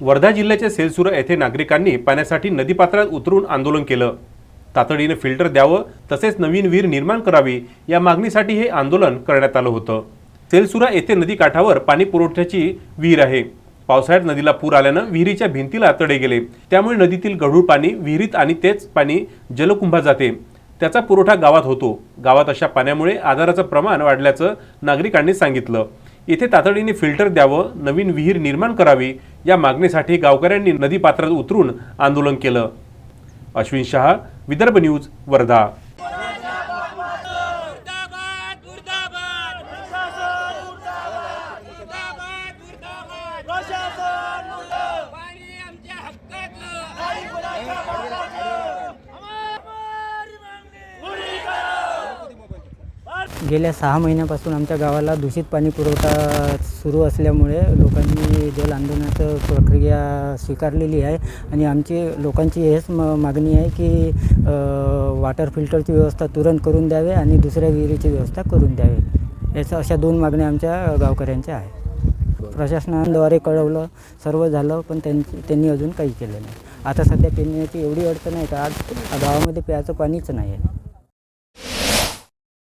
वर्धा जिल्ह्याच्या सेलसुरा येथे नागरिकांनी पाण्यासाठी नदीपात्रात उतरून आंदोलन केलं. तातडीनं फिल्टर द्यावं तसेच नवीन विहीर निर्माण करावी या मागणीसाठी हे आंदोलन करण्यात आलं होतं. सेलसुरा येथे नदी काठावर पाणी पुरवठ्याची विहीर आहे. पावसाळ्यात नदीला पूर आल्यानं विहिरीच्या भिंतीला तडे गेले. त्यामुळे नदीतील गढूळ पाणी विहिरीत आणि तेच पाणी जलकुंभात जाते. त्याचा पुरवठा गावात होतो. गावात अशा पाण्यामुळे आजाराचं प्रमाण वाढल्याचं नागरिकांनी सांगितलं. येथे तातडीने फिल्टर द्यावं नवीन विहीर निर्माण करावी या मागणीसाठी गावकऱ्यांनी नदीपात्रात उतरून आंदोलन केलं. अश्विन शहा विदर्भ न्यूज वर्धा. गेल्या सहा महिन्यापासून आमच्या गावाला दूषित पाणी पुरवठा सुरू असल्यामुळे लोकांनी जल आंदोलनाचं प्रक्रिया स्वीकारलेली आहे. आणि आमची लोकांची हेच म मागणी आहे की वॉटर फिल्टरची व्यवस्था तुरंत करून द्यावे आणि दुसऱ्या विहिरीची व्यवस्था करून द्यावे. याचं अशा दोन मागण्या आमच्या गावकऱ्यांच्या आहे प्रशासनाद्वारे कळवलं सर्व झालं पण त्यांची त्यांनी अजून काही केलं नाही. आता सध्या पिण्याची एवढी अडचण आहे का? आज गावामध्ये प्यायचं पाणीच नाही आहे.